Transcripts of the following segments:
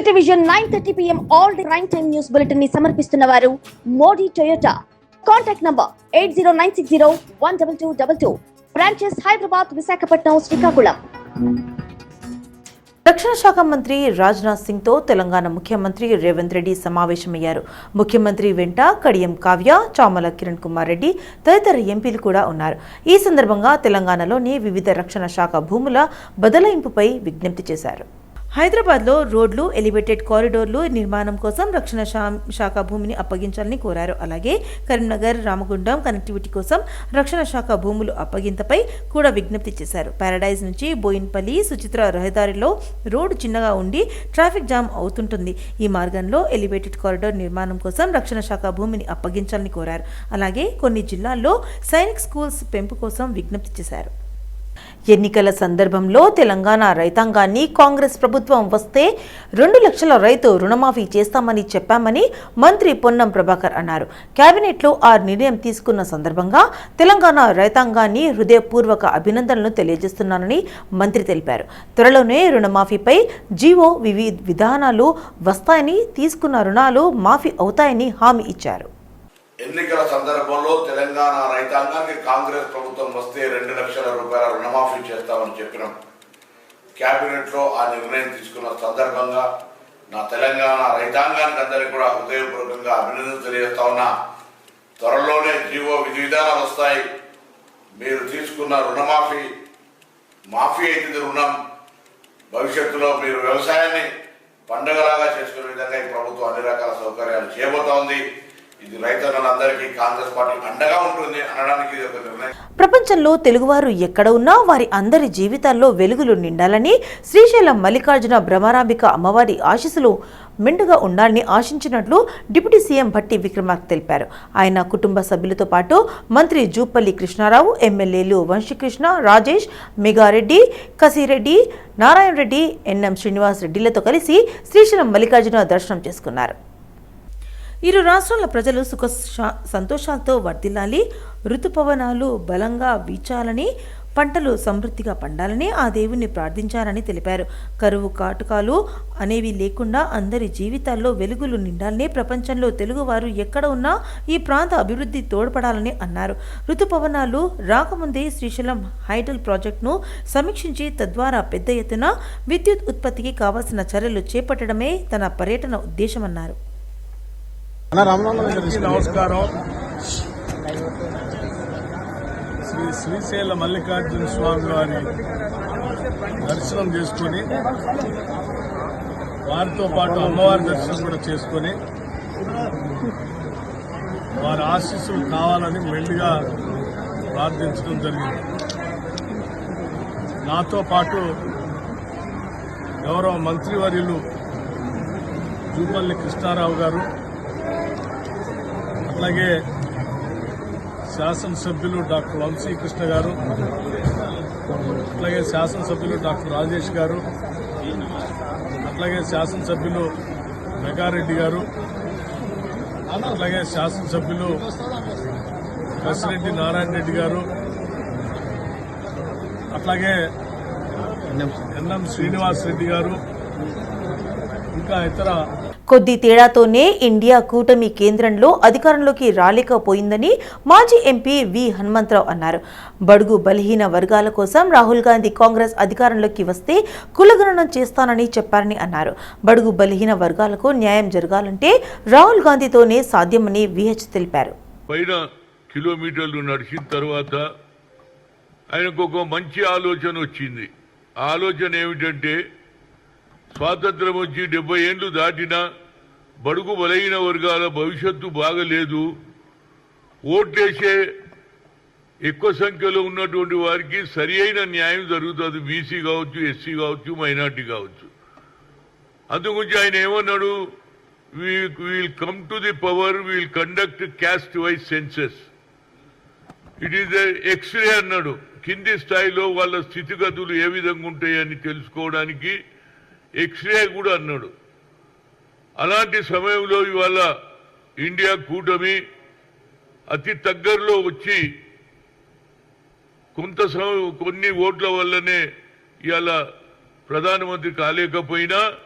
City vision nine thirty PM all the rain time news బులెటిన్ని సమర్పిస్తున్న వారు Modi Toyota contact number eight zero nine six zero one double two double two branches Hyderabad Visakhapatnam Srikakulam రక్షణ శాఖ మంత్రి రాజ్నాథ్ సింగ్తో తెలంగాణ ముఖ్యమంత్రి రేవంత్ రెడ్డి సమావేశమయ్యారు. ముఖ్యమంత్రి వెంట కడియం కావ్య చామల కిరణ్ కుమార్ రెడ్డి తదితర ఎంపీలు కూడా ఉన్నారు. ఈ సందర్భంగా తెలంగాణలోని వివిధ రక్షణ శాఖ భూముల బదలాయింపుపై విజ్ఞప్తి చేశారు. హైదరాబాద్లో రోడ్లు ఎలివేటెడ్ కారిడోర్లు నిర్మాణం కోసం రక్షణ శాఖ భూమిని అప్పగించాలని కోరారు. అలాగే కరీంనగర్ రామగుండం కనెక్టివిటీ కోసం రక్షణ శాఖ భూములు అప్పగింతపై కూడా విజ్ఞప్తి చేశారు. పారడైజ్ నుంచి బోయిన్పల్లి సుచిత్ర రహదారిలో రోడ్డు చిన్నగా ఉండి ట్రాఫిక్ జామ్ అవుతుంటుంది. ఈ మార్గంలో ఎలివేటెడ్ కారిడోర్ నిర్మాణం కోసం రక్షణ శాఖ భూమిని అప్పగించాలని కోరారు. అలాగే కొన్ని జిల్లాల్లో సైనిక్ స్కూల్స్ పెంపు కోసం విజ్ఞప్తి చేశారు. ఎన్నికల సందర్భంలో తెలంగాణ రైతాంగాన్ని కాంగ్రెస్ ప్రభుత్వం వస్తే రెండు లక్షల రైతు రుణమాఫీ చేస్తామని చెప్పామని మంత్రి పొన్నం ప్రభాకర్ అన్నారు. కేబినెట్లో ఆ నిర్ణయం తీసుకున్న సందర్భంగా తెలంగాణ రైతాంగాన్ని హృదయపూర్వక అభినందనలు తెలియజేస్తున్నానని మంత్రి తెలిపారు. త్వరలోనే రుణమాఫీపై జీవో వివి విధానాలు వస్తాయని తీసుకున్న రుణాలు మాఫీ అవుతాయని హామీ ఇచ్చారు. ఎన్నికల సందర్భంలో తెలంగాణ రైతాంగానికి కాంగ్రెస్ ప్రభుత్వం వస్తే రెండు లక్షల రూపాయల రుణమాఫీ చేస్తామని చెప్పినాం. క్యాబినెట్లో ఆ నిర్ణయం తీసుకున్న సందర్భంగా నా తెలంగాణ రైతాంగానికి అందరికీ కూడా హృదయపూర్వకంగా అభినందన తెలియజేస్తా ఉన్నా. త్వరలోనే జీవో విధి విధానాలు వస్తాయి. మీరు తీసుకున్న రుణమాఫీ మాఫీ అయితే రుణం. భవిష్యత్తులో మీరు వ్యవసాయాన్ని పండగలాగా చేసుకునే విధంగా ఈ ప్రభుత్వం అన్ని రకాల సౌకర్యాలు చేయబోతా ఉంది. ఇది కాంగ్రెస్ పార్టీ అండగా ఉంటుంది అనడానికి ఇది ఒక నిర్ణయం. ప్రపంచంలో తెలుగువారు ఎక్కడ ఉన్నా వారి అందరి జీవితాల్లో వెలుగులు నిండాలని శ్రీశైలం మల్లికార్జున భ్రమరాంబిక అమ్మవారి ఆశీస్సులు మెండుగా ఉండాలని ఆశించినట్లు డిప్యూటీ సీఎం భట్టి విక్రమార్క్ తెలిపారు. ఆయన కుటుంబ సభ్యులతో పాటు మంత్రి జూపల్లి కృష్ణారావు ఎమ్మెల్యేలు వంశీకృష్ణ రాజేష్ మెగారెడ్డి కసిరెడ్డి నారాయణ రెడ్డి ఎన్ఎం శ్రీనివాస్ రెడ్డిలతో కలిసి శ్రీశైలం మల్లికార్జున దర్శనం చేసుకున్నారు. ఇరు రాష్ట్రాల ప్రజలు సుఖ సంతోషాలతో వర్ధిల్లాలి ఋతుపవనాలు బలంగా వీచాలని పంటలు సమృద్ధిగా పండాలని ఆ దేవుణ్ణి ప్రార్థించారని తెలిపారు. కరువు కాటుకాలు అనేవి లేకుండా అందరి జీవితాల్లో వెలుగులు నిండాలని ప్రపంచంలో తెలుగువారు ఎక్కడ ఉన్నా ఈ ప్రాంత అభివృద్ధి తోడ్పడాలని అన్నారు. ఋతుపవనాలు రాకముందే శ్రీశైలం హైడల్ ప్రాజెక్టును సమీక్షించి తద్వారా పెద్ద ఎత్తున విద్యుత్ ఉత్పత్తికి కావాల్సిన చర్యలు చేపట్టడమే తన పర్యటన ఉద్దేశమన్నారు. నమస్కారం. శ్రీ శ్రీశైల మల్లికార్జున స్వామి వారి దర్శనం చేసుకొని వారితో పాటు అమ్మవారి దర్శనం కూడా చేసుకొని వారి ఆశీస్సులు కావాలని మెండుగా ప్రార్థించడం జరిగింది. నాతో పాటు గౌరవ మంత్రివర్యులు జూపల్లి కృష్ణారావు గారు అట్లాగే శాసనసభ్యులు డాక్టర్ వంశీకృష్ణ గారు అట్లాగే శాసనసభ్యులు డాక్టర్ రాజేష్ గారు అట్లాగే శాసనసభ్యులు మెగారెడ్డి గారు అట్లాగే శాసనసభ్యులు కసిరెడ్డి నారాయణ రెడ్డి గారు అట్లాగే ఎన్ఎం శ్రీనివాస్ రెడ్డి గారు ఇంకా ఇతర కొద్ది తేడాతోనే ఇండియా కూటమి కేంద్రంలో అధికారంలోకి రాలేకపోయిందని మాజీ ఎంపీ వి హనుమంతరావు అన్నారు. బడుగు బలహీన వర్గాల కోసం రాహుల్ గాంధీ కాంగ్రెస్ అధికారంలోకి వస్తే కులగణనం చేస్తానని చెప్పారని అన్నారు. బడుగు బలహీన వర్గాలకు న్యాయం జరగాలంటే రాహుల్ గాంధీతోనే సాధ్యమని విహెచ్ తెలిపారు. పైన కిలోమీటర్లు నడిచిన తర్వాత ఆయనకు ఒక మంచి ఆలోచన వచ్చింది. ఆలోచన ఏమిటంటే స్వాతంత్రం వచ్చి డెబ్బై ఏండ్లు దాటినా బడుగు బలైన వర్గాల భవిష్యత్తు బాగలేదు. ఓట్లేసే ఎక్కువ సంఖ్యలో ఉన్నటువంటి వారికి సరి అయిన న్యాయం జరుగుతుంది. బీసీ కావచ్చు ఎస్సీ కావచ్చు మైనార్టీ కావచ్చు. అందుగురించి ఆయన ఏమన్నాడు? Will come to the power will conduct caste wise census it is x-ray అన్నాడు. కింది స్థాయిలో వాళ్ళ స్థితిగతులు ఏ విధంగా ఉంటాయని తెలుసుకోవడానికి ఎక్స్రే కూడా అన్నాడు. అలాంటి సమయంలో ఇవాళ ఇండియా కూటమి అతి దగ్గరలో వచ్చి కొంత సమయం కొన్ని ఓట్ల వల్లనే ఇవాళ ప్రధానమంత్రి కాలేకపోయినా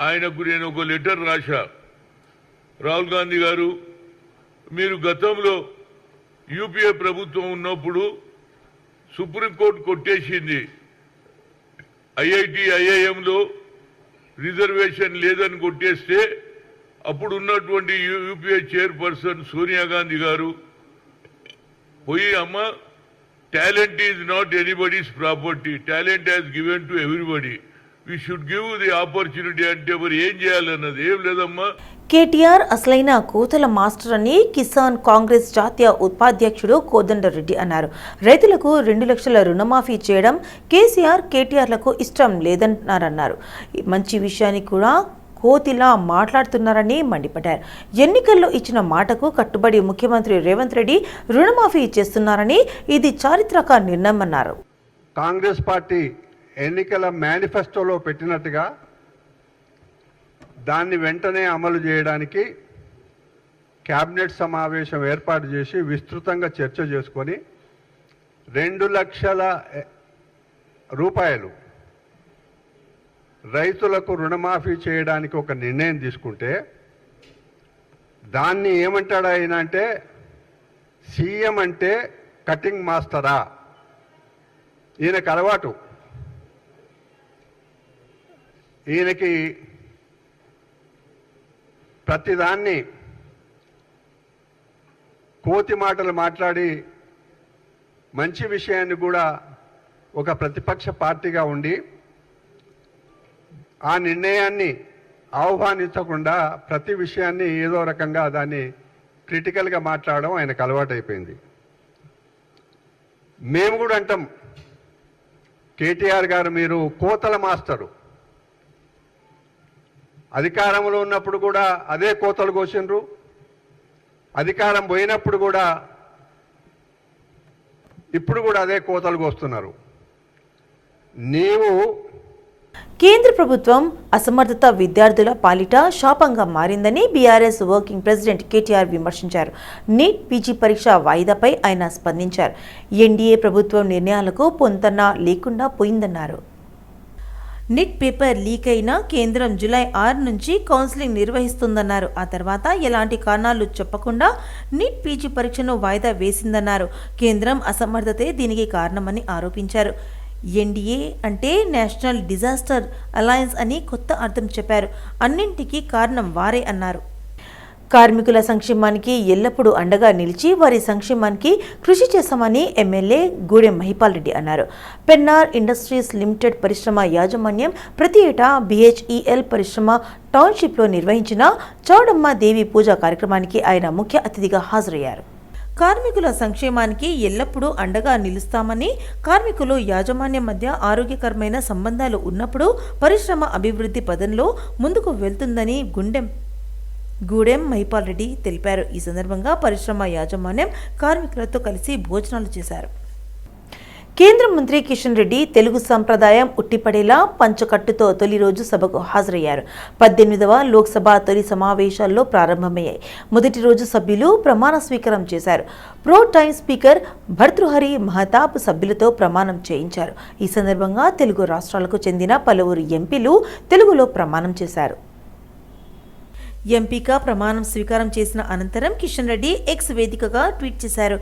ఆయనకు నేను ఒక లెటర్ రాశా. రాహుల్ గాంధీ గారు మీరు గతంలో యూపీఏ ప్రభుత్వం ఉన్నప్పుడు సుప్రీంకోర్టు కొట్టేసింది. ఐఐటి ఐఐఎంలో రిజర్వేషన్ లేదని కొట్టేస్తే అప్పుడు ఉన్నటువంటి యూపీఏ చైర్పర్సన్ సోనియా గాంధీ గారు పోయి అమ్మ talent is not anybody's property talent has given to everybody. We should give the opportunity అంటే మరి ఏం చేయాలన్నది ఏం లేదమ్మా. కేటీఆర్ అసలైన కోతల మాస్టర్ అని కిసాన్ కాంగ్రెస్ జాతీయ ఉపాధ్యక్షుడు కోదండరెడ్డి అన్నారు. రైతులకు రెండు లక్షల రుణమాఫీ చేయడం కేసీఆర్ కేటీఆర్లకు ఇష్టం లేదన్నారన్నారు. ఈ మంచి విషయాన్ని కూడా కోతిలా మాట్లాడుతున్నారని మండిపడ్డారు. ఎన్నికల్లో ఇచ్చిన మాటకు కట్టుబడి ముఖ్యమంత్రి రేవంత్ రెడ్డి రుణమాఫీ చేస్తున్నారని ఇది చారిత్రక నిర్ణయమన్నారు. కాంగ్రెస్ పార్టీ ఎన్నికల మేనిఫెస్టోలో పెట్టినట్టుగా దాన్ని వెంటనే అమలు చేయడానికి కేబినెట్ సమావేశం ఏర్పాటు చేసి విస్తృతంగా చర్చ చేసుకొని రెండు లక్షల రూపాయలు రైతులకు రుణమాఫీ చేయడానికి ఒక నిర్ణయం తీసుకుంటే దాన్ని ఏమంటాడు ఆయన అంటే సీఎం అంటే కటింగ్ మాస్టరా? ఈయనకు అలవాటు. ఈయనకి ప్రతిదాన్ని కోతి మాటలు మాట్లాడి మంచి విషయాన్ని కూడా ఒక ప్రతిపక్ష పార్టీగా ఉండి ఆ నిర్ణయాన్ని ఆహ్వానించకుండా ప్రతి విషయాన్ని ఏదో రకంగా దాన్ని క్రిటికల్గా మాట్లాడడం ఆయనకు అలవాటైపోయింది. మేము కూడా అంటాం కేటీఆర్ గారు మీరు కోతల మాస్టరు. అధికారంలో ఉన్నప్పుడు కూడా అదే కోతలు కోసినరు అధికారం పోయినప్పుడు కూడా ఇప్పుడు కూడా అదే కోతలు కోస్తున్నారు. నీవు కేంద్ర ప్రభుత్వం అసమర్థత విద్యార్థుల పాలిట శాపంగా మారిందని బీఆర్ఎస్ వర్కింగ్ ప్రెసిడెంట్ కేటీఆర్ విమర్శించారు. నీట్ పీజీ పరీక్ష వాయిదాపై ఆయన స్పందించారు. ఎన్డీఏ ప్రభుత్వం నిర్ణయాలకు పొంతన లేకుండా పోయిందన్నారు. నిట్ పేపర్ లీక్ అయినా కేంద్రం జూలై ఆరు నుంచి కౌన్సిలింగ్ నిర్వహిస్తుందన్నారు. ఆ తర్వాత ఎలాంటి కారణాలు చెప్పకుండా నిట్ పీజీ పరీక్షను వాయిదా వేసిందన్నారు. కేంద్రం అసమర్థతే దీనికి కారణమని ఆరోపించారు. ఎన్డీఏ అంటే నేషనల్ డిజాస్టర్ అలయన్స్ అని కొత్త అర్థం చెప్పారు. అన్నింటికీ కారణం వారే అన్నారు. కార్మికుల సంక్షేమానికి ఎల్లప్పుడూ అండగా నిలిచి వారి సంక్షేమానికి కృషి చేశామని ఎమ్మెల్యే గూడెం మహిపాల్ రెడ్డి అన్నారు. పెన్నార్ ఇండస్ట్రీస్ లిమిటెడ్ పరిశ్రమ యాజమాన్యం ప్రతి ఏటా బిహెచ్ఈఎల్ పరిశ్రమ టౌన్షిప్లో నిర్వహించిన చౌడమ్మ దేవి పూజ కార్యక్రమానికి ఆయన ముఖ్య అతిథిగా హాజరయ్యారు. కార్మికుల సంక్షేమానికి ఎల్లప్పుడూ అండగా నిలుస్తామని కార్మికులు యాజమాన్యం మధ్య ఆరోగ్యకరమైన సంబంధాలు ఉన్నప్పుడు పరిశ్రమ అభివృద్ధి పదంలో ముందుకు వెళ్తుందని గుండెం గూడెం మహిపాల్ రెడ్డి తెలిపారు. ఈ సందర్భంగా పరిశ్రమ యాజమాన్యం కార్మికులతో కలిసి భోజనాలు చేశారు. కేంద్ర మంత్రి కిషన్ రెడ్డి తెలుగు సంప్రదాయం ఉట్టిపడేలా పంచకట్టుతో తొలి రోజు సభకు హాజరయ్యారు. పద్దెనిమిదవ లోక్సభ తొలి సమావేశాల్లో ప్రారంభమయ్యాయి. మొదటి రోజు సభ్యులు ప్రమాణ స్వీకారం చేశారు. Pro tem speaker Bhartruhari Mahtab సభ్యులతో ప్రమాణం చేయించారు. ఈ సందర్భంగా తెలుగు రాష్ట్రాలకు చెందిన పలువురు ఎంపీలు తెలుగులో ప్రమాణం చేశారు. ఎంపీగా ప్రమాణం స్వీకారం చేసిన అనంతరం కిషన్ రెడ్డి ఎక్స్ వేదికగా ట్వీట్ చేశారు.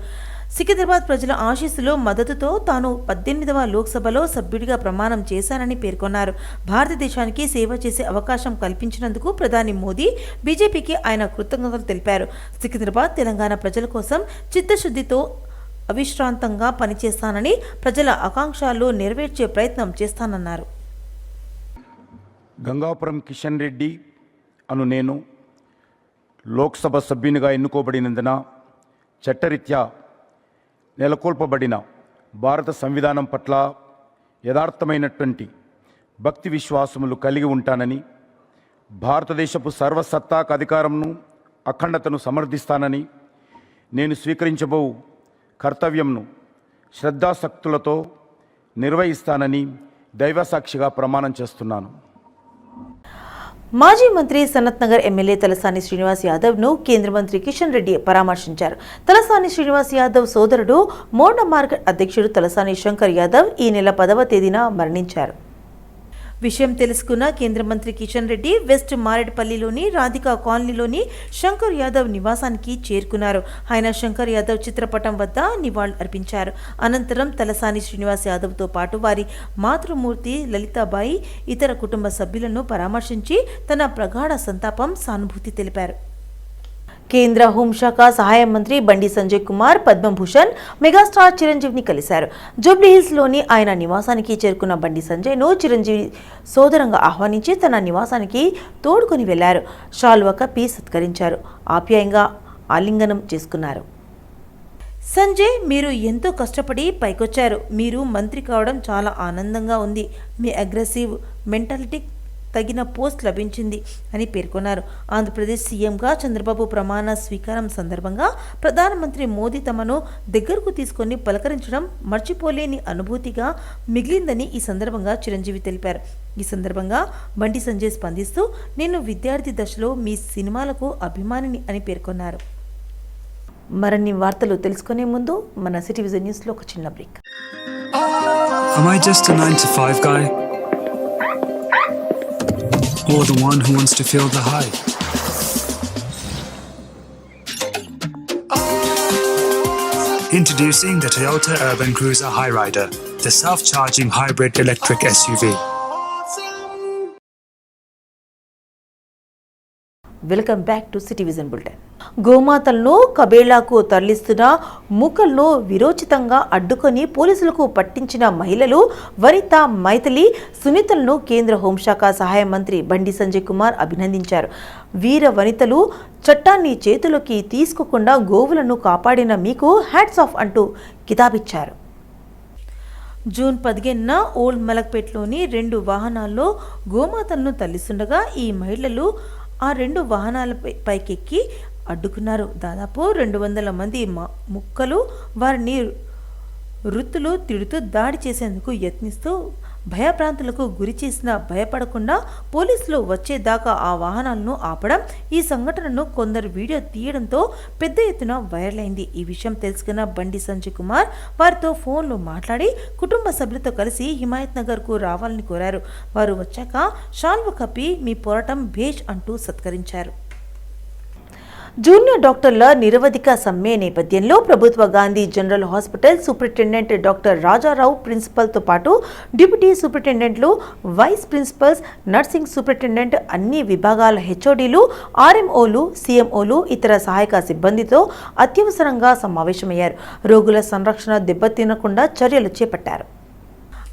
సికింద్రాబాద్ ప్రజల ఆశీస్సులో మద్దతుతో తాను పద్దెనిమిదవ లోక్సభలో సభ్యుడిగా ప్రమాణం చేశానని పేర్కొన్నారు. భారతదేశానికి సేవ చేసే అవకాశం కల్పించినందుకు ప్రధాని మోదీ బీజేపీకి ఆయన కృతజ్ఞతలు తెలిపారు. సికింద్రాబాద్ తెలంగాణ ప్రజల కోసం చిత్తశుద్ధితో అవిశ్రాంతంగా పనిచేస్తానని ప్రజల ఆకాంక్షలు నెరవేర్చే ప్రయత్నం చేస్తానన్నారు. గంగాపురం కిషన్ రెడ్డి అను నేను లోక్సభ సభ్యునిగా ఎన్నుకోబడినందున చట్టరీత్యా నెలకొల్పబడిన భారత సంవిధానం పట్ల యథార్థమైనటువంటి భక్తి విశ్వాసములు కలిగి ఉంటానని భారతదేశపు సర్వసత్తాక అధికారంను అఖండతను సమర్థిస్తానని నేను స్వీకరించబో కర్తవ్యంను శ్రద్ధాశక్తులతో నిర్వహిస్తానని దైవసాక్షిగా ప్రమాణం చేస్తున్నాను. మాజీ మంత్రి సనత్ నగర్ ఎమ్మెల్యే తలసాని శ్రీనివాస్ యాదవ్ను కేంద్ర మంత్రి కిషన్ రెడ్డి పరామర్శించారు. తలసాని శ్రీనివాస్ యాదవ్ సోదరుడు మోండ మార్కెట్ అధ్యక్షుడు తలసాని శంకర్ యాదవ్ ఈ నెల పదవ తేదీన మరణించారు. విషయం తెలుసుకున్న కేంద్ర మంత్రి కిషన్ రెడ్డి వెస్ట్ మారేడుపల్లిలోని రాధికా కాలనీలోని శంకర్ యాదవ్ నివాసానికి చేరుకున్నారు. ఆయన శంకర్ యాదవ్ చిత్రపటం వద్ద నివాళులు అర్పించారు. అనంతరం తలసాని శ్రీనివాస్ యాదవ్తో పాటు వారి మాతృమూర్తి లలితాబాయి ఇతర కుటుంబ సభ్యులను పరామర్శించి తన ప్రగాఢ సంతాపం సానుభూతి తెలిపారు. కేంద్ర హోంశాఖ సహాయ మంత్రి బండి సంజయ్ కుమార్ పద్మభూషణ్ మెగాస్టార్ చిరంజీవిని కలిశారు. జూబ్లీహిల్స్లోని ఆయన నివాసానికి చేరుకున్న బండి సంజయ్ను చిరంజీవి సోదరంగా ఆహ్వానించి తన నివాసానికి తోడుకొని వెళ్ళారు. షాల్వ కప్పి సత్కరించారు. ఆప్యాయంగా ఆలింగనం చేసుకున్నారు. సంజయ్ మీరు ఎంతో కష్టపడి పైకొచ్చారు. మీరు మంత్రి కావడం చాలా ఆనందంగా ఉంది. మీ అగ్రెసివ్ మెంటాలిటీ తగిన పోస్ట్ లభించింది అని పేర్కొన్నారు. ఆంధ్రప్రదేశ్ సీఎంగా చంద్రబాబు ప్రమాణ స్వీకారం సందర్భంగా ప్రధానమంత్రి మోదీ తమను దగ్గరకు తీసుకొని పలకరించడం మర్చిపోలేని అనుభూతిగా మిగిలిందని ఈ సందర్భంగా చిరంజీవి తెలిపారు. ఈ సందర్భంగా బండి సంజయ్ స్పందిస్తూ నేను విద్యార్థి దశలో మీ సినిమాలకు అభిమానిని అని పేర్కొన్నారు. మరిన్ని వార్తలు తెలుసుకునే ముందు మన సిటీ విజన్ న్యూస్లో ఒక చిన్న break. Am I just a 9 to 5 guy? or the one who wants to feel the hype. Introducing the Toyota Urban Cruiser Highrider, the self-charging hybrid electric SUV. Welcome back to City Vision Bulletin. గోమాతలను కబేళాకు తరలిస్తున్న మూకలను విరోచితంగా అడ్డుకొని పోలీసులకు పట్టించిన మహిళలు వనిత మైథిలి సునీతలను కేంద్ర హోంశాఖ సహాయ మంత్రి బండి సంజయ్ కుమార్ అభినందించారు. వీర వనితలు చట్టాన్ని చేతులకి తీసుకోకుండా గోవులను కాపాడిన మీకు హ్యాట్స్ ఆఫ్ అంటూ కితాబిచ్చారు. జూన్ పదిహేనున ఓల్డ్ మలక్పేట్లోని రెండు వాహనాల్లో గోమాతలను తల్లిస్తుండగా ఈ మహిళలు ఆ రెండు వాహనాలపై పైకెక్కి అడ్డుకున్నారు. దాదాపు రెండు వందల మంది మ- ముక్కలు వారిని వృత్తులు తిడుతూ దాడి చేసేందుకు యత్నిస్తూ భయప్రాంతులకు గురి చేసినా భయపడకుండా పోలీసులు వచ్చేదాకా ఆ వాహనాలను ఆపడం ఈ సంఘటనను కొందరు వీడియో తీయడంతో పెద్ద ఎత్తున వైరల్ అయింది ఈ విషయం తెలుసుకున్న బండి సంజయ్ కుమార్ వారితో ఫోన్లో మాట్లాడి కుటుంబ సభ్యులతో కలిసి హిమాయత్ నగర్కు రావాలని కోరారు. వారు వచ్చాక షాల్వ కప్పి మీ పోరాటం భేష్ అంటూ సత్కరించారు. జూనియర్ డాక్టర్ల నిరవధిక సమ్మె నేపథ్యంలో ప్రభుత్వ Gandhi general hospital superintendent doctor Rajarao ప్రిన్సిపల్తో పాటు డిప్యూటీ సూపరింటెండెంట్లు వైస్ ప్రిన్సిపల్స్ నర్సింగ్ సూపరింటెండెంట్ అన్ని విభాగాల హెచ్ఓడీలు ఆర్ఎంఓలు సీఎంఓలు ఇతర సహాయక సిబ్బందితో అత్యవసరంగా సమావేశమయ్యారు. రోగుల సంరక్షణ దెబ్బతినకుండా చర్యలు చేపట్టారు.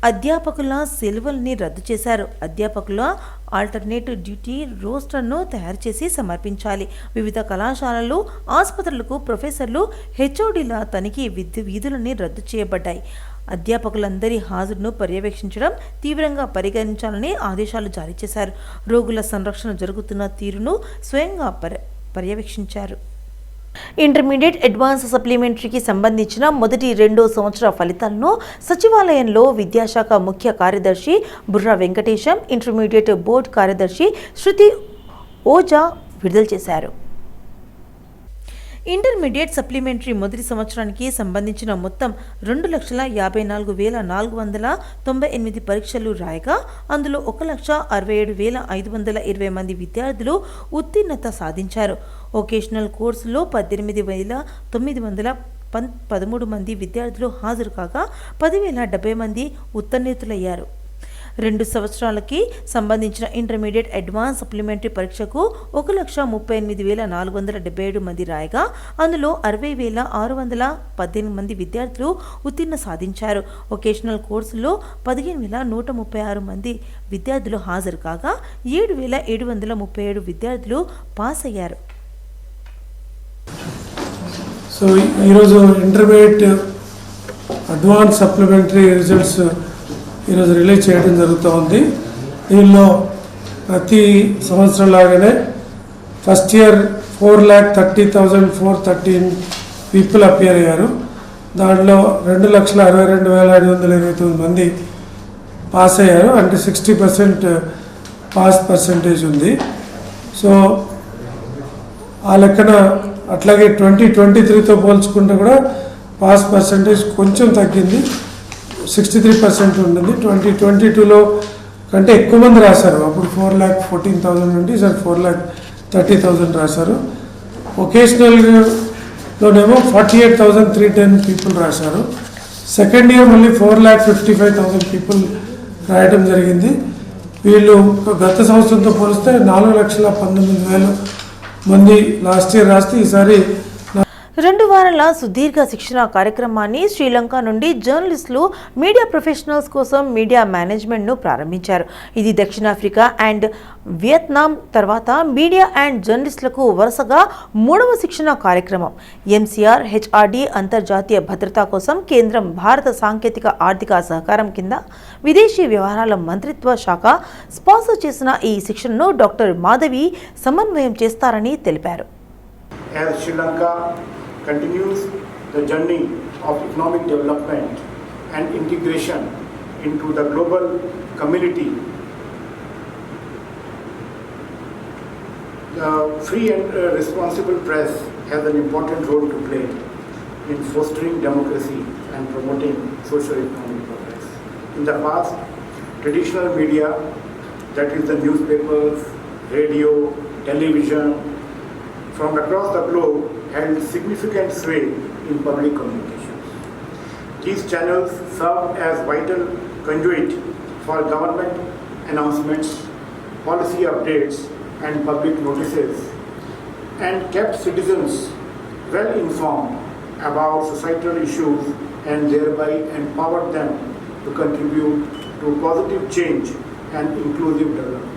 అధ్యాపకుల సెలవుల్ని రద్దు చేశారు. అధ్యాపకుల ఆల్టర్నేటివ్ డ్యూటీ రోస్టర్ను తయారు చేసి సమర్పించాలి. వివిధ కళాశాలలు ఆసుపత్రులకు ప్రొఫెసర్లు హెచ్ఓడీల తనిఖీ విద్యు వీధులని రద్దు చేయబడ్డాయి. అధ్యాపకులందరి హాజరును పర్యవేక్షించడం తీవ్రంగా పరిగణించాలని ఆదేశాలు జారీ చేశారు. రోగుల సంరక్షణ జరుగుతున్న తీరును స్వయంగా పర్య పర్యవేక్షించారు. ఇంటర్మీడియట్ అడ్వాన్స్ సప్లిమెంటరీకి సంబంధించిన మొదటి రెండో సంవత్సర ఫలితాలను సచివాలయంలో విద్యాశాఖ ముఖ్య కార్యదర్శి బుర్రా వెంకటేశం ఇంటర్మీడియట్ బోర్డు కార్యదర్శి శృతి ఓజా విడుదల చేశారు. ఇంటర్మీడియట్ సప్లిమెంటరీ మొదటి సంవత్సరానికి సంబంధించిన మొత్తం రెండు లక్షల యాభై నాలుగు వేల నాలుగు వందల తొంభై ఎనిమిది పరీక్షలు రాయగా అందులో ఒక లక్ష అరవై ఏడు వేల ఐదు వందల ఇరవై మంది విద్యార్థులు ఉత్తీర్ణత సాధించారు. వొకేషనల్ కోర్సులో పద్దెనిమిది వేల తొమ్మిది వందల పన్ పదమూడు మంది విద్యార్థులు హాజరు కాగా పదివేల డెబ్బై మంది ఉత్తర్ణితులయ్యారు. రెండు సంవత్సరాలకి సంబంధించిన ఇంటర్మీడియట్ అడ్వాన్స్ సప్లిమెంటరీ పరీక్షకు ఒక లక్ష ముప్పై ఎనిమిది వేల నాలుగు వందల డెబ్బై ఏడు మంది రాయగా అందులో అరవై వేల ఆరు వందల పద్దెనిమిది మంది విద్యార్థులు ఉత్తీర్ణ సాధించారు. వొకేషనల్ కోర్సులో పదిహేను వేల నూట ముప్పై ఆరు మంది విద్యార్థులు హాజరు కాగా ఏడు వేల ఏడు వందల ముప్పై ఏడు విద్యార్థులు పాస్ అయ్యారు. సో ఈరోజు ఇంటర్మీడియట్ అడ్వాన్స్ సప్లిమెంటరీ రిజల్ట్స్ ఈరోజు రిలీజ్ చేయడం జరుగుతూ ఉంది. దీనిలో ప్రతి సంవత్సరం లాగానే first year four lakh thirty thousand four thirteen people appear అయ్యారు. దాంట్లో రెండు లక్షల అరవై రెండు వేల ఐదు వందల ఇరవై తొమ్మిది మంది పాస్ అయ్యారు. అంటే సిక్స్టీ పర్సెంట్ పాస్ పర్సంటేజ్ ఉంది. సో ఆ లెక్కన అట్లాగే ట్వంటీ ట్వంటీ త్రీతో పోల్చుకుంటే కూడా పాస్ పర్సంటేజ్ కొంచెం తగ్గింది. సిక్స్టీ త్రీ పర్సెంట్ ఉండింది ట్వంటీ ట్వంటీ టూలో కంటే ఎక్కువ మంది రాశారు. అప్పుడు ఫోర్ ల్యాక్ ఫోర్టీన్ థౌజండ్ నుండి sir four lakh thirty thousand రాశారు. ఒకేషనల్లోనేమో forty eight thousand three ten people రాశారు. సెకండ్ ఇయర్ మళ్ళీ four lakh fifty five thousand people రాయటం జరిగింది. వీళ్ళు గత సంవత్సరంతో పోలిస్తే నాలుగు లక్షల పంతొమ్మిది వేలు మంది లాస్ట్ ఇయర్ రాస్తే ఈసారి రెండు వారాల సుదీర్ఘ శిక్షణ కార్యక్రమాన్ని శ్రీలంక నుండి జర్నలిస్టులు మీడియా ప్రొఫెషనల్స్ కోసం మీడియా మేనేజ్మెంట్ను ప్రారంభించారు. ఇది దక్షిణాఫ్రికా అండ్ వియత్నాం తర్వాత మీడియా అండ్ జర్నలిస్టులకు వరుసగా మూడవ శిక్షణ కార్యక్రమం. ఎంసీఆర్ హెచ్ఆర్డి అంతర్జాతీయ భద్రత కోసం కేంద్రం భారత సాంకేతిక ఆర్థిక సహకారం కింద విదేశీ వ్యవహారాల మంత్రిత్వ శాఖ స్పాన్సర్ చేసిన ఈ శిక్షణను డాక్టర్ మాధవి సమన్వయం చేస్తారని తెలిపారు. as Sri Lanka continues the journey of economic development and integration into the global community. The free and uh, responsible press has an important role to play in fostering democracy and promoting socio-economic progress. In the past, traditional media, that is the newspapers, radio, television, from across the globe held significant sway in public communications. These channels serve as vital conduit for government announcements, policy updates, and public notices, and kept citizens well informed about societal issues and thereby empowered them to contribute to positive change and inclusive development.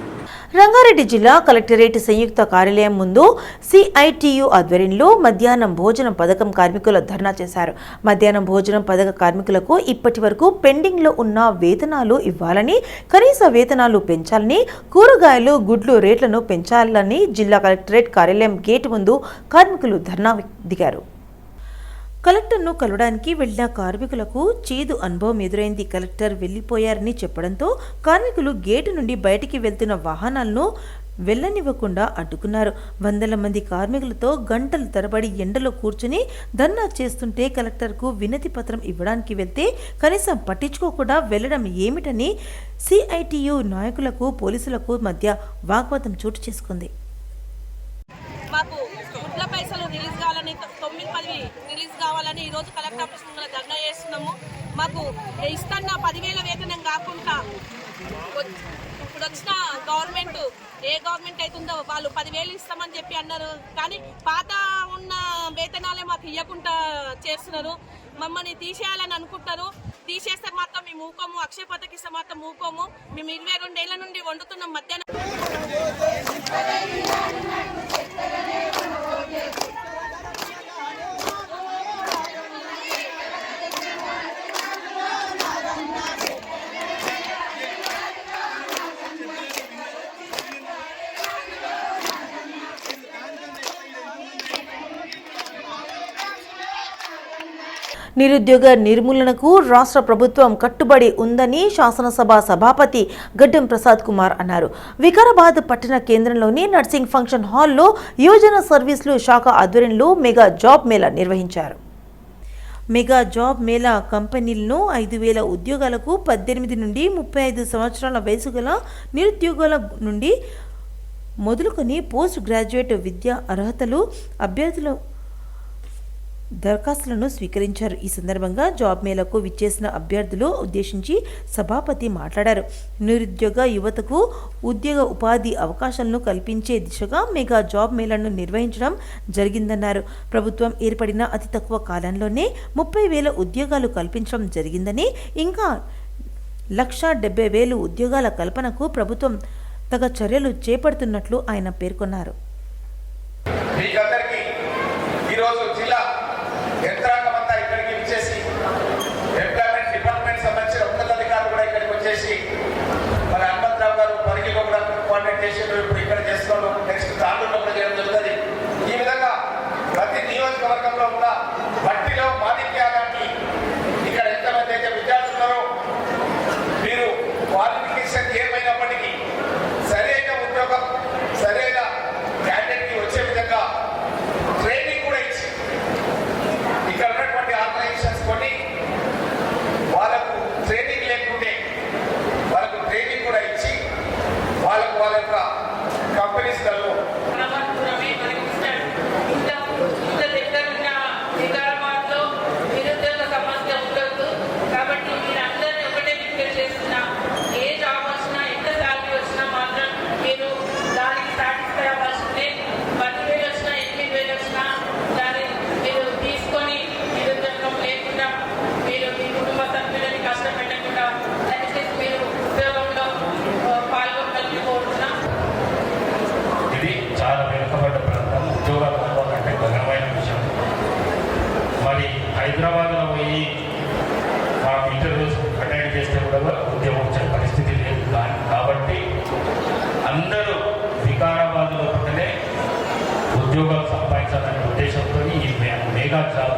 Rangareddy జిల్లా collectorate సంయుక్త కార్యాలయం ముందు CITU ఆధ్వర్యంలో మధ్యాహ్నం భోజనం పథకం కార్మికుల ధర్నా చేశారు. మధ్యాహ్నం భోజనం పథక కార్మికులకు ఇప్పటి వరకు పెండింగ్లో ఉన్న వేతనాలు ఇవ్వాలని కనీస వేతనాలు పెంచాలని కూరగాయలు గుడ్లు రేట్లను పెంచాలని జిల్లా కలెక్టరేట్ కార్యాలయం గేటు ముందు కార్మికులు ధర్నా దిగారు. కలెక్టర్ను కలవడానికి వెళ్ళిన కార్మికులకు చేదు అనుభవం ఎదురైంది. కలెక్టర్ వెళ్ళిపోయారని చెప్పడంతో కార్మికులు గేటు నుండి బయటికి వెళ్తున్న వాహనాలను వెళ్ళనివ్వకుండా అడ్డుకున్నారు. వందల మంది కార్మికులతో గంటలు తరబడి ఎండలో కూర్చుని ధర్నా చేస్తుంటే కలెక్టర్కు వినతి పత్రం ఇవ్వడానికి వెళ్తే కనీసం పట్టించుకోకుండా వెళ్ళడం ఏమిటని సిఐటియు నాయకులకు పోలీసులకు మధ్య వాగ్వాదం చోటు చేసుకుంది. మాకు గుడ్ల పైసలు రిలీజ్ కావాలని తొ- తొమ్మిది పది రిలీజ్ కావాలని ఈ రోజు కలెక్టర్ ఆఫీస్ ముందు ధర్నా చేస్తున్నాము. మాకు ఇస్తున్న పదివేల వేతనం కాకుండా ఇప్పుడు వచ్చిన గవర్నమెంట్ ఏ గవర్నమెంట్ అవుతుందో వాళ్ళు పదివేలు ఇస్తామని చెప్పి అన్నారు. కానీ పాత ఉన్న వేతనాలే మాకు ఇవ్వకుండా చేస్తున్నారు. మమ్మల్ని తీసేయాలని అనుకుంటారు తీసేస్తే మాత్రం మేము ఊకోము అక్షయ పథకి ఇస్తే మాత్రం ఊకోము. మేము ఇరవై రెండేళ్ళ నుండి వండుతున్నాం మధ్యాహ్నం. నిరుద్యోగ నిర్మూలనకు రాష్ట్ర ప్రభుత్వం కట్టుబడి ఉందని శాసనసభ సభాపతి గడ్డం ప్రసాద్ కుమార్ అన్నారు. వికారాబాద్ పట్టణ కేంద్రంలోని నర్సింగ్ ఫంక్షన్ హాల్లో యువజన సర్వీసులు శాఖ ఆధ్వర్యంలో మెగా జాబ్ మేళా నిర్వహించారు. మెగా జాబ్ మేళా కంపెనీలను ఐదు వేల ఉద్యోగాలకు పద్దెనిమిది నుండి ముప్పై ఐదు సంవత్సరాల వయసు గల నిరుద్యోగుల నుండి మొదలుకొని పోస్ట్ గ్రాడ్యుయేట్ విద్యా అర్హతలు అభ్యర్థులు దరఖాస్తులను స్వీకరించారు. ఈ సందర్భంగా జాబ్ మేళకు విచ్చేసిన అభ్యర్థులు ఉద్దేశించి సభాపతి మాట్లాడారు. నిరుద్యోగ యువతకు ఉద్యోగ ఉపాధి అవకాశాలను కల్పించే దిశగా మెగా జాబ్ మేళను నిర్వహించడం జరిగిందన్నారు. ప్రభుత్వం ఏర్పడిన అతి తక్కువ కాలంలోనే ముప్పై వేల ఉద్యోగాలు కల్పించడం జరిగిందని ఇంకా లక్ష డెబ్బై వేలు ఉద్యోగాల కల్పనకు ప్రభుత్వం తగ చర్యలు చేపడుతున్నట్లు ఆయన పేర్కొన్నారు.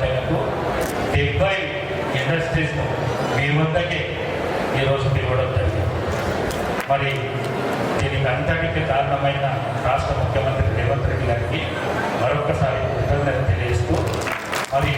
మేఘా డెబ్బై ఇండస్ట్రీస్ మీ వద్దకే ఈరోజు తిరగడం జరిగింది. మరి దీనికి అంతటికి కారణమైన రాష్ట్ర ముఖ్యమంత్రి రేవంత్ రెడ్డి గారికి మరొకసారి కృతజ్ఞత తెలియజేస్తూ మరి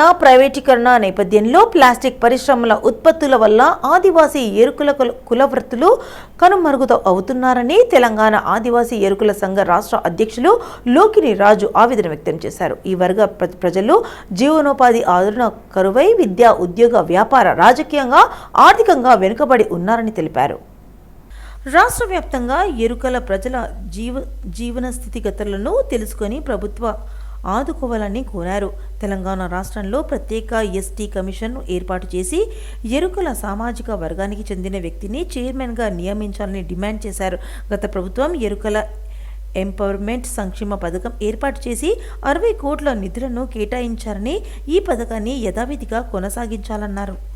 వికేంద్రీకరణ ప్రైవేటీకరణ నేపథ్యంలో ప్లాస్టిక్ పరిశ్రమల ఉత్పత్తుల వల్ల ఆదివాసీ ఎరుకుల కులవృత్తులు కనుమరుగుత అవుతున్నారని తెలంగాణ ఆదివాసీ ఎరుకుల సంఘ రాష్ట్ర అధ్యక్షులు లోకిని రాజు ఆవేదన వ్యక్తం చేశారు. ఈ వర్గ ప్ర- ప్రజలు జీవనోపాధి ఆదరణ కరువై విద్యా ఉద్యోగ వ్యాపార రాజకీయంగా ఆర్థికంగా వెనుకబడి ఉన్నారని తెలిపారు. రాష్ట్ర వ్యాప్తంగా ఎరుకల ప్రజల జీవ జీవన స్థితిగతులను తెలుసుకొని ప్రభుత్వ ఆదుకోవాలని కోరారు. తెలంగాణ రాష్ట్రంలో ప్రత్యేక ఎస్టీ కమిషన్ ఏర్పాటు చేసి ఎరుకల సామాజిక వర్గానికి చెందిన వ్యక్తిని చైర్మన్గా నియమించాలని డిమాండ్ చేశారు. గత ప్రభుత్వం ఎరుకల ఎంపవర్మెంట్ సంక్షేమ పథకం ఏర్పాటు చేసి అరవై కోట్ల నిధులను కేటాయించారని ఈ పథకాన్ని యథావిధిగా కొనసాగించాలన్నారు.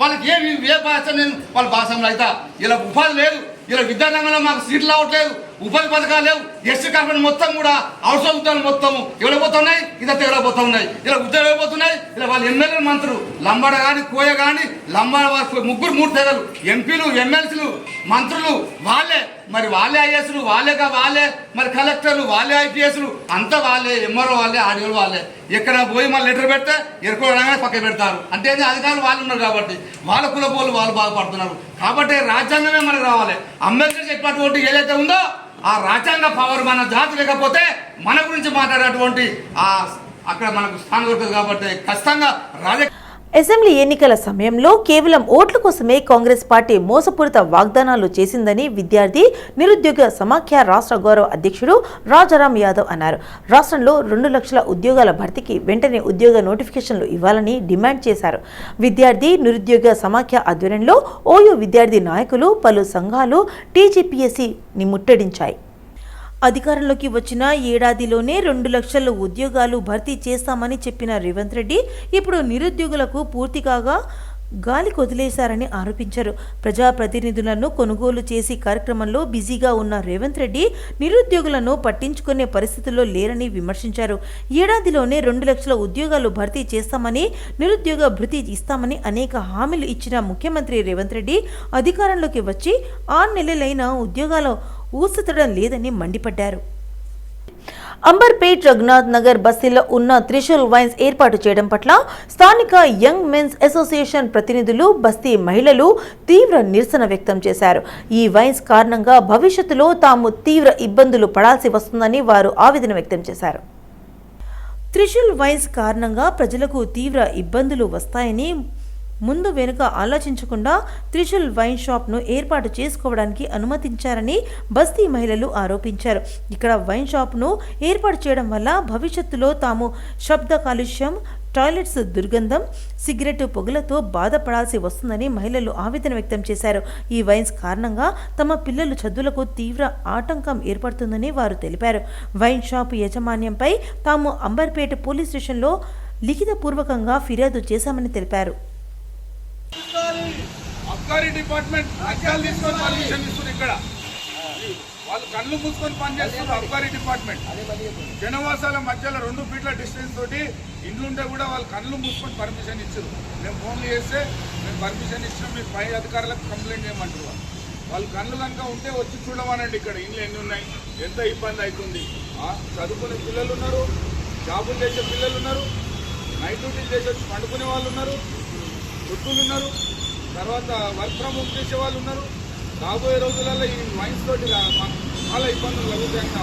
వాళ్ళకి ఏమి ఏ భాష నేను వాళ్ళ భాషలో అయితే ఇలా ఉపాధి లేదు. ఇలా విద్యారంగంలో మాకు సీట్లు రావట్లేదు. ఉపాధి పథకాలు లేవు. ఎస్టీ కార్పొరేట్ మొత్తం కూడా అవసరం ఉద్యోగాలు మొత్తం ఎవరైపోతున్నాయి ఇదంతా ఎవరైపోతున్నాయి ఇలా ఉద్యోగాలు ఇవ్వబోతున్నాయి ఇలా వాళ్ళ ఎమ్మెల్యే మంత్రులు లంబాడ కానీ కోయ కానీ లంబాడ ముగ్గురు మూడు తెగలు ఎంపీలు ఎమ్మెల్సీలు మంత్రులు వాళ్ళే. మరి వాళ్ళే ఐఏఎస్లు వాళ్ళేగా వాళ్ళే. మరి కలెక్టర్లు వాళ్ళే ఐపీఎస్లు అంతా వాళ్ళే ఎంఆర్ఓ వాళ్ళే ఆడియో వాళ్ళే. ఎక్కడ పోయి మళ్ళీ లెటర్ పెడితే ఎరుకోవడానికి పక్క పెడతారు. అంటే అధికారులు వాళ్ళు ఉన్నారు కాబట్టి. వాళ్ళ కులపోలు వాళ్ళు బాధపడుతున్నారు కాబట్టి రాజ్యాంగమే మనకు రావాలి. అంబేద్కర్ చెప్పినటువంటి ఏదైతే ఉందో ఆ రాజ్యాంగ పవర్ మన జాతి లేకపోతే మన గురించి మాట్లాడేటువంటి ఆ అక్కడ మనకు స్థానం దొరకదు కాబట్టి ఖచ్చితంగా రాజకీయ అసెంబ్లీ ఎన్నికల సమయంలో కేవలం ఓట్ల కోసమే కాంగ్రెస్ పార్టీ మోసపూరిత వాగ్దానాలు చేసిందని విద్యార్థి నిరుద్యోగ సమాఖ్య రాష్ట్ర గౌరవ అధ్యక్షుడు రాజారాం యాదవ్ అన్నారు. రాష్ట్రంలో రెండు లక్షల ఉద్యోగాల భర్తీకి వెంటనే ఉద్యోగ నోటిఫికేషన్లు ఇవ్వాలని డిమాండ్ చేశారు. విద్యార్థి నిరుద్యోగ సమాఖ్య ఆధ్వర్యంలో ఓయూ విద్యార్థి నాయకులు పలు సంఘాలు టీజీపీఎస్సీని ముట్టడించాయి. అధికారంలోకి వచ్చిన ఏడాదిలోనే రెండు లక్షల ఉద్యోగాలు భర్తీ చేస్తామని చెప్పిన రేవంత్ రెడ్డి ఇప్పుడు నిరుద్యోగులకు పూర్తి కాగా గాలి కొదిలేశారని ఆరోపించారు. ప్రజాప్రతినిధులను కొనుగోలు చేసి కార్యక్రమంలో బిజీగా ఉన్న రేవంత్ రెడ్డి నిరుద్యోగులను పట్టించుకునే పరిస్థితుల్లో లేరని విమర్శించారు. ఏడాదిలోనే రెండు లక్షల ఉద్యోగాలు భర్తీ చేస్తామని నిరుద్యోగ భృతి ఇస్తామని అనేక హామీలు ఇచ్చిన ముఖ్యమంత్రి రేవంత్ రెడ్డి అధికారంలోకి వచ్చి ఆరు నెలలైన ఉద్యోగాలు ఊసతడం లేదని మండిపడ్డారు. అంబర్పేట్ రఘునాథ్ నగర్ బస్తీలో ఉన్న త్రిశూల్ వైన్స్ ఏర్పాటు చేయడం పట్ల స్థానిక యంగ్ మెన్స్ అసోసియేషన్ ప్రతినిధులు బస్తీ మహిళలు తీవ్ర నిరసన వ్యక్తం చేశారు. ఈ వైన్స్ కారణంగా భవిష్యత్తులో తాము తీవ్ర ఇబ్బందులు పడాల్సి వస్తుందని వారు ఆవేదన వ్యక్తం చేశారు. త్రిశూల్ వైన్స్ కారణంగా ప్రజలకు తీవ్ర ఇబ్బందులు వస్తాయని ముందు వెనుక ఆలోచించకుండా త్రిశూల్ వైన్ షాప్ను ఏర్పాటు చేసుకోవడానికి అనుమతించారని బస్తీ మహిళలు ఆరోపించారు. ఇక్కడ వైన్ షాప్ను ఏర్పాటు చేయడం వల్ల భవిష్యత్తులో తాము శబ్ద కాలుష్యం టాయిలెట్స్ దుర్గంధం సిగరెట్ పొగలతో బాధపడాల్సి వస్తుందని మహిళలు ఆవేదన వ్యక్తం చేశారు. ఈ వైన్స్ కారణంగా తమ పిల్లలు చదువులకు తీవ్ర ఆటంకం ఏర్పడుతుందని వారు తెలిపారు. వైన్ షాప్ యాజమాన్యంపై తాము అంబర్పేట పోలీస్ స్టేషన్లో లిఖితపూర్వకంగా ఫిర్యాదు చేశామని తెలిపారు. అబ్కారీ డిపార్ట్మెంట్ అధికారులు తీసుకొని పర్మిషన్ ఇస్తుంది ఇక్కడ. వాళ్ళు కళ్ళు మూసుకొని పనిచేస్తున్నారు అబ్కారీ డిపార్ట్మెంట్. జనవాసాల మధ్యలో రెండు ఫీట్ల డిస్టెన్స్ తోటి ఇండ్లుంటే కూడా వాళ్ళు కళ్ళు మూసుకొని పర్మిషన్ ఇచ్చారు. మేము ఫోన్లు చేస్తే మేము పర్మిషన్ ఇచ్చినాం మీ పై అధికారులకు కంప్లైంట్ చేయమంటారు వాళ్ళు. కళ్ళు కనుక ఉంటే వచ్చి చూడమనండి ఇక్కడ ఇండ్లు ఎన్ని ఉన్నాయి ఎంత ఇబ్బంది అవుతుంది. చదువుకునే పిల్లలు ఉన్నారు జాబులు చేసే పిల్లలు ఉన్నారు నైట్ డ్యూటీలు చేసి వచ్చి పండుకునే వాళ్ళు ఉన్నారు వృద్ధులు ఉన్నారు. తర్వాత వర్క్ ఫ్రమ్ హోమ్ చేసే వాళ్ళు ఉన్నారు. రాబోయే రోజులలో ఈ వైన్స్ తోటి రా- చాలా ఇబ్బందులు కలుగుతాయని నా